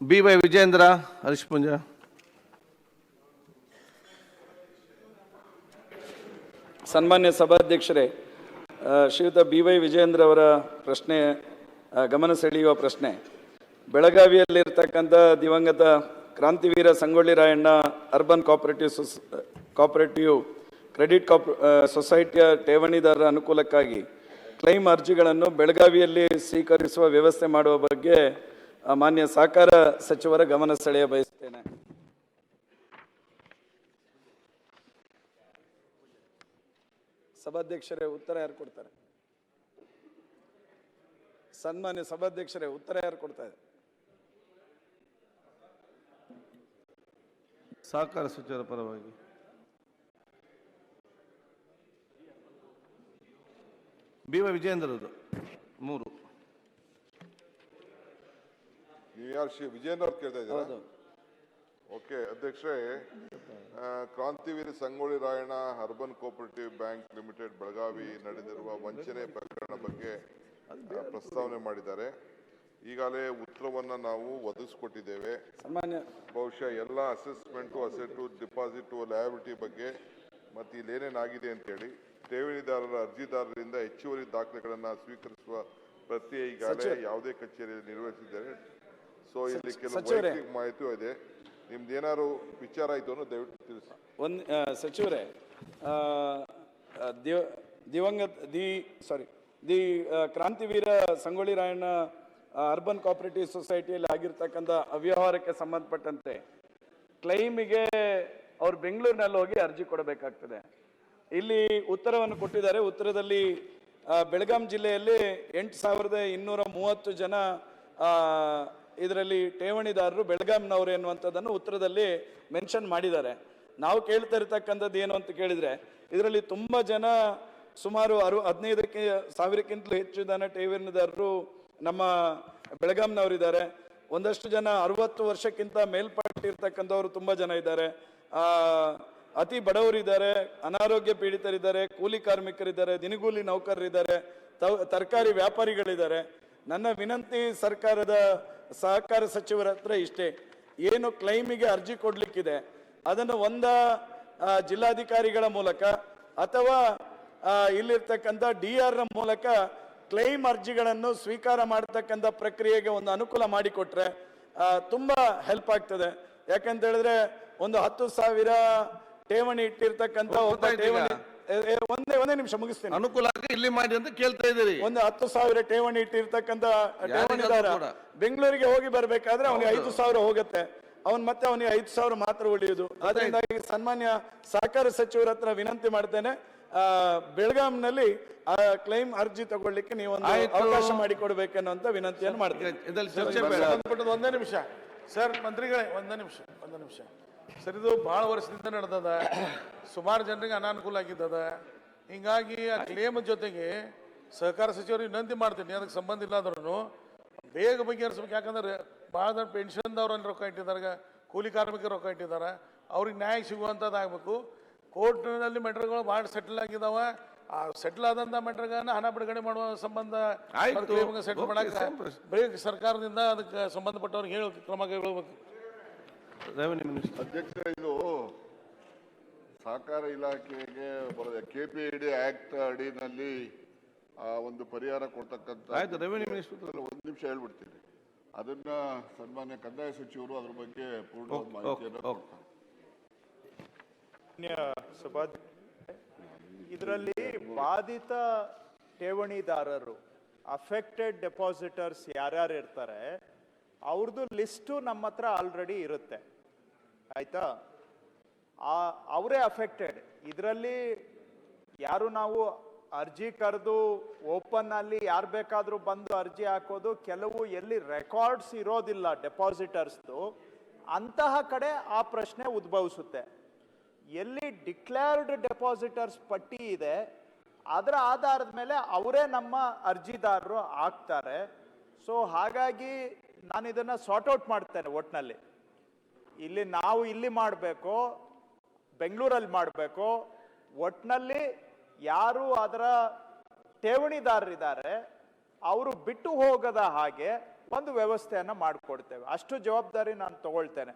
B Y Vijendra, Harish ಸನ್ಮಾನ್ಯ ಸಭಾಧ್ಯಕ್ಷರೇ ಶ್ರೀಯುತ ಬಿ ವೈ ವಿಜಯೇಂದ್ರ ಅವರ ಪ್ರಶ್ನೆ ಗಮನ ಸೆಳೆಯುವ ಪ್ರಶ್ನೆ. ಬೆಳಗಾವಿಯಲ್ಲಿರ್ತಕ್ಕಂಥ ದಿವಂಗತ ಕ್ರಾಂತಿವೀರ ಸಂಗೊಳ್ಳಿ ರಾಯಣ್ಣ ಅರ್ಬನ್ ಕಾಪರೇಟಿವ್ ಸೊಸ್ ಕೋಆಪರೇಟಿವ್ ಕ್ರೆಡಿಟ್ ಕಾಪ್ ಸೊಸೈಟಿಯ ಠೇವಣಿದಾರರ ಅನುಕೂಲಕ್ಕಾಗಿ ಕ್ಲೈಮ್ ಅರ್ಜಿಗಳನ್ನು ಬೆಳಗಾವಿಯಲ್ಲಿ ಸ್ವೀಕರಿಸುವ ವ್ಯವಸ್ಥೆ ಮಾಡುವ ಬಗ್ಗೆ ಮಾನ್ಯ ಸಹಕಾರ ಸಚಿವರ ಗಮನ ಸೆಳೆಯ ಬಯಸ್ತೇನೆ ಸಭಾಧ್ಯಕ್ಷರೇ, ಉತ್ತರ ಯಾರು ಕೊಡ್ತಾರೆ? ಸನ್ಮಾನ್ಯ ಸಭಾಧ್ಯಕ್ಷರೇ, ಉತ್ತರ ಯಾರು ಕೊಡ್ತಾರೆ ಸಹಕಾರ ಸಚಿವರ ಪರವಾಗಿ. ಬಿ ವೈ ವಿಜೇಂದ್ರದು ಮೂರು. ನೀವು ಯಾರು ಶ್ರೀ ವಿಜಯನ್ ಅವ್ರು ಕೇಳ್ತಾ ಇದ್ದೀರಾ? ಓಕೆ ಅಧ್ಯಕ್ಷರೇ Krantiveera Sangolli Rayanna urban cooperative bank limited Belagavi ನಡೆದಿರುವ ವಂಚನೆ ಪ್ರಕರಣ ಬಗ್ಗೆ ಪ್ರಸ್ತಾವನೆ ಮಾಡಿದ್ದಾರೆ. ಈಗಾಗಲೇ ಉತ್ತರವನ್ನ ನಾವು ಒದಗಿಸ್ಕೊಟ್ಟಿದ್ದೇವೆ. ಬಹುಶಃ ಎಲ್ಲ ಅಸೆಸ್ಮೆಂಟು ಅಸೆಟು ಡಿಪಾಸಿಟ್ ಲಯಾಬಿಲಿಟಿ ಬಗ್ಗೆ ಮತ್ತೆ ಇಲ್ಲಿ ಅಂತ ಅಂತೇಳಿ ಠೇವಣಿದಾರರ ಅರ್ಜಿದಾರರಿಂದ ಹೆಚ್ಚುವರಿ ದಾಖಲೆಗಳನ್ನು ಸ್ವೀಕರಿಸುವ ಪ್ರಕ್ರಿಯೆ ಈಗಾಗಲೇ ಯಾವುದೇ ಕಚೇರಿಯಲ್ಲಿ ನಿರ್ವಹಿಸಿದ್ದಾರೆ. ಸೊ ಇಲ್ಲಿ ಕೆಲವು ಸಚಿವರೇ. ವೈಯಕ್ತಿಕ ಮಾಹಿತಿಯೂ ಇದೆ. ನಿಮ್ದು ಏನಾದ್ರು ವಿಚಾರ ಆಯ್ತು ಅನ್ನೋ ದಯವಿಟ್ಟು ತಿಳಿಸಿ. ಒಂದು ಸಚಿವರೇ ಆ, ಆ, ದಿವ ದಿವಂಗತ ದಿ ಸಾರಿ ದಿ ಆ, ಕ್ರಾಂತಿವೀರ ಸಂಗೊಳ್ಳಿ ರಾಯಣ್ಣ ಆ, ಅರ್ಬನ್ ಕೋಆಪರೇಟಿವ್ ಸೊಸೈಟಿಯಲ್ಲಿ ಆಗಿರ್ತಕ್ಕಂಥ ಅವ್ಯವಹಾರಕ್ಕೆ ಸಂಬಂಧಪಟ್ಟಂತೆ ಕ್ಲೈಮಿಗೆ ಅವ್ರು ಬೆಂಗಳೂರಿನಲ್ಲಿ ಹೋಗಿ ಅರ್ಜಿ ಕೊಡಬೇಕಾಗ್ತದೆ. ಇಲ್ಲಿ ಉತ್ತರವನ್ನು ಕೊಟ್ಟಿದ್ದಾರೆ. ಉತ್ತರದಲ್ಲಿ ಆ, ಬೆಳಗಾಂ ಜಿಲ್ಲೆಯಲ್ಲಿ ಎಂಟು ಸಾವಿರದ ಇನ್ನೂರ ಮೂವತ್ತು ಜನ ಇದರಲ್ಲಿ ಠೇವಣಿದಾರರು ಬೆಳಗಾಂನವರು ಎನ್ನುವಂಥದ್ದನ್ನು ಉತ್ತರದಲ್ಲಿ ಮೆನ್ಷನ್ ಮಾಡಿದ್ದಾರೆ. ನಾವು ಕೇಳ್ತಾ ಇರತಕ್ಕಂಥದ್ದು ಏನು ಅಂತ ಕೇಳಿದರೆ, ಇದರಲ್ಲಿ ತುಂಬ ಜನ ಸುಮಾರು ಅರು, ಹದಿನೈದಕ್ಕೆ, ಸಾವಿರಕ್ಕಿಂತಲೂ ಹೆಚ್ಚು ಜನ ಠೇವಣಿದಾರರು ನಮ್ಮ ಬೆಳಗಾಂನವರಿದ್ದಾರೆ. ಒಂದಷ್ಟು ಜನ ಅರವತ್ತು ವರ್ಷಕ್ಕಿಂತ ಮೇಲ್ಪಟ್ಟಿರ್ತಕ್ಕಂಥವ್ರು ತುಂಬ ಜನ ಇದ್ದಾರೆ. ಅತಿ ಬಡವರಿದ್ದಾರೆ, ಅನಾರೋಗ್ಯ ಪೀಡಿತರಿದ್ದಾರೆ, ಕೂಲಿ ಕಾರ್ಮಿಕರಿದ್ದಾರೆ, ದಿನಗೂಲಿ ನೌಕರರಿದ್ದಾರೆ ತರಕಾರಿ ವ್ಯಾಪಾರಿಗಳಿದ್ದಾರೆ. ನನ್ನ ವಿನಂತಿ ಸರ್ಕಾರದ ಸಹಕಾರ ಸಚಿವರ ಹತ್ರ ಇಷ್ಟೇ. ಏನು ಕ್ಲೈಮಿಗೆ ಅರ್ಜಿ ಕೊಡಲಿಕ್ಕಿದೆ ಅದನ್ನು ಒಂದ ಜಿಲ್ಲಾಧಿಕಾರಿಗಳ ಮೂಲಕ ಅಥವಾ ಇಲ್ಲಿರ್ತಕ್ಕಂಥ ಡಿ ಆರ್ನ ಮೂಲಕ ಕ್ಲೈಮ್ ಅರ್ಜಿಗಳನ್ನು ಸ್ವೀಕಾರ ಮಾಡತಕ್ಕಂಥ ಪ್ರಕ್ರಿಯೆಗೆ ಒಂದು ಅನುಕೂಲ ಮಾಡಿಕೊಟ್ರೆ ತುಂಬ ತುಂಬಾ ಹೆಲ್ಪ್ ಆಗ್ತದೆ. ಯಾಕಂತ ಹೇಳಿದ್ರೆ ಒಂದು ಹತ್ತು ಸಾವಿರ ಠೇವಣಿ ಇಟ್ಟಿರ್ತಕ್ಕಂಥ ಒಂದೇ ಒಂದೇ ನಿಮಿಷ ಮುಗಿಸ್ತೇನೆ. ಅನುಕೂಲ ಆಗಿ ಇಲ್ಲಿ ಮಾಡಿ ಅಂತ ಕೇಳ್ತಾ ಇದ್ದೀರಿ. ಒಂದು ಹತ್ತು ಸಾವಿರ ಠೇವಣಿ ಇಟ್ಟಿರ್ತಕ್ಕಂತ ಠೇವಣಿದಾರ. ಬೆಂಗಳೂರಿಗೆ ಹೋಗಿ ಬರ್ಬೇಕಾದ್ರೆ ಅವನಿಗೆ ಐದು ಸಾವಿರ ಹೋಗುತ್ತೆ. ಅವನ್ ಮತ್ತೆ ಅವನಿಗೆ ಐದು ಸಾವಿರ ಮಾತ್ರ ಉಳಿಯುದು. ಅದರಿಂದಾಗಿ ಸನ್ಮಾನ್ಯ ಸಹಕಾರ ಸಚಿವರ ಹತ್ರ ವಿನಂತಿ ಮಾಡ್ತೇನೆ. ಆ, ಬೆಳಗಾಂನಲ್ಲಿ ಆ ಕ್ಲೈಮ್ ಅರ್ಜಿ ತಗೊಳ್ಳಿಕ್ಕೆ ನೀವು ಒಂದು. ಅವಕಾಶ ಮಾಡಿಕೊಡ್ಬೇಕನ್ನುವಂತ ವಿನಂತಿಯನ್ನು ಮಾಡ್ತೇನೆ. ಒಂದೇ ನಿಮಿಷ. ಸರ್ ಮಂತ್ರಿಗಳೇ ಒಂದೇ ನಿಮಿಷ ಒಂದೇ ನಿಮಿಷ. ಸರ್ ಇದು ಭಾಳ ವರ್ಷದಿಂದ ನಡೆದದ. ಸುಮಾರು ಜನರಿಗೆ ಅನಾನುಕೂಲ ಆಗಿದ್ದದ. ಹಿಂಗಾಗಿ ಆ ಕ್ಲೇಮ್ ಜೊತೆಗೆ ಸಹಕಾರ ಸಚಿವರು ವಿನಂತಿ ಮಾಡ್ತೀನಿ ಅದಕ್ಕೆ ಸಂಬಂಧ ಇಲ್ಲ ಆದ್ರೂ ಬೇಗ ಬಗೆಹರಿಸ್ಬೇಕು. ಯಾಕಂದ್ರೆ ಭಾಳ ಜನ ಪೆನ್ಷನ್ದವ್ರನ್ನ ರೊಕ್ಕ ಇಟ್ಟಿದ್ದಾರೆ ಕೂಲಿ ಕಾರ್ಮಿಕರು ರೊಕ್ಕ ಇಟ್ಟಿದ್ದಾರೆ. ಅವ್ರಿಗೆ ನ್ಯಾಯ ಸಿಗುವಂಥದ್ದು ಆಗಬೇಕು ಕೋರ್ಟ್ನಲ್ಲಿ ಮೆಟ್ರ್ಗಳು ಭಾಳ ಸೆಟ್ಲ್ ಆಗಿದಾವ. ಆ ಸೆಟ್ಲ್ ಆದಂತ ಮೆಟ್ರ್ಗಳನ್ನ ಹಣ ಬಿಡುಗಡೆ ಮಾಡುವ ಸಂಬಂಧ. ಸೆಟ್ಲ್ ಮಾಡಕ್ಕೆ. ಬೇಗ ಸರ್ಕಾರದಿಂದ ಅದಕ್ಕೆ ಸಂಬಂಧಪಟ್ಟವ್ರಿಗೆ ಹೇಳಿ ಕ್ರಮ ಕೈಗೊಳ್ಬೇಕು. Revenue minister. ಅಧ್ಯಕ್ಷ ಇದು ಸಹಕಾರ ಇಲಾಖೆಗೆ ಬರೋದು ಕೆ ಪಿ ಡಿ ಆಕ್ಟ್ ಅಡಿನಲ್ಲಿ ಆ ಒಂದು ಪರಿಹಾರ ಕೊಡ್ತಕ್ಕಂಥ ಆಯ್ತು ರೆವೆನ್ಯೂ ಮಿನಿಸ್ಟರ್. ಒಂದು ನಿಮಿಷ ಹೇಳ್ಬಿಡ್ತೀನಿ. ಅದನ್ನ ಸನ್ಮಾನ್ಯ ಕಂದಾಯ ಸಚಿವರು ಅದ್ರ ಬಗ್ಗೆ ಪೂರ್ಣ ಮಾಹಿತಿಯನ್ನು. ಕೊಡ್ತಾರೆ. ಇದರಲ್ಲಿ ಬಾಧಿತ ಠೇವಣಿದಾರರು ಅಫೆಕ್ಟೆಡ್ ಡೆಪಾಸಿಟರ್ಸ್ ಯಾರ್ಯಾರು ಇರ್ತಾರೆ ಅವ್ರದ್ದು ಲಿಸ್ಟು ನಮ್ಮ ಹತ್ರ ಆಲ್ರೆಡಿ ಇರುತ್ತೆ. ಆಯ್ತಾ? ಅವರೇ ಅಫೆಕ್ಟೆಡ್ ಇದರಲ್ಲಿ ಯಾರು ನಾವು ಅರ್ಜಿ ಕರೆದು ಓಪನ್ ಅಲ್ಲಿ ಯಾರು ಬೇಕಾದರೂ ಬಂದು ಅರ್ಜಿ ಹಾಕೋದು, ಕೆಲವು ಎಲ್ಲಿ ರೆಕಾರ್ಡ್ಸ್ ಇರೋದಿಲ್ಲ ಡೆಪಾಸಿಟರ್ಸ್ದು ಅಂತಹ ಕಡೆ ಆ ಪ್ರಶ್ನೆ ಉದ್ಭವಿಸುತ್ತೆ. ಎಲ್ಲಿ ಡಿಕ್ಲೇರ್ಡ್ ಡೆಪಾಸಿಟರ್ಸ್ ಪಟ್ಟಿ ಇದೆ, ಅದರ ಆಧಾರದ ಮೇಲೆ ಅವರೇ ನಮ್ಮ ಅರ್ಜಿದಾರರು ಆಗ್ತಾರೆ. ಸೊ ಹಾಗಾಗಿ ನಾನು ಇದನ್ನ ಸಾರ್ಟ್ ಔಟ್ ಮಾಡ್ತೇನೆ ಒಟ್ಟಿನಲ್ಲಿ ಇಲ್ಲಿ ನಾವು ಇಲ್ಲಿ ಮಾಡಬೇಕು, ಬೆಂಗಳೂರಲ್ಲಿ ಮಾಡಬೇಕು. ಒಟ್ಟಿನಲ್ಲಿ ಯಾರು ಅದರ ಠೇವಣಿದಾರರಿದ್ದಾರೆ, ಅವರು ಬಿಟ್ಟು ಹೋಗದ ಹಾಗೆ ಒಂದು ವ್ಯವಸ್ಥೆಯನ್ನು ಮಾಡಿಕೊಡ್ತೇವೆ. ಅಷ್ಟು ಜವಾಬ್ದಾರಿ ನಾನು ತಗೊಳ್ತೇನೆ.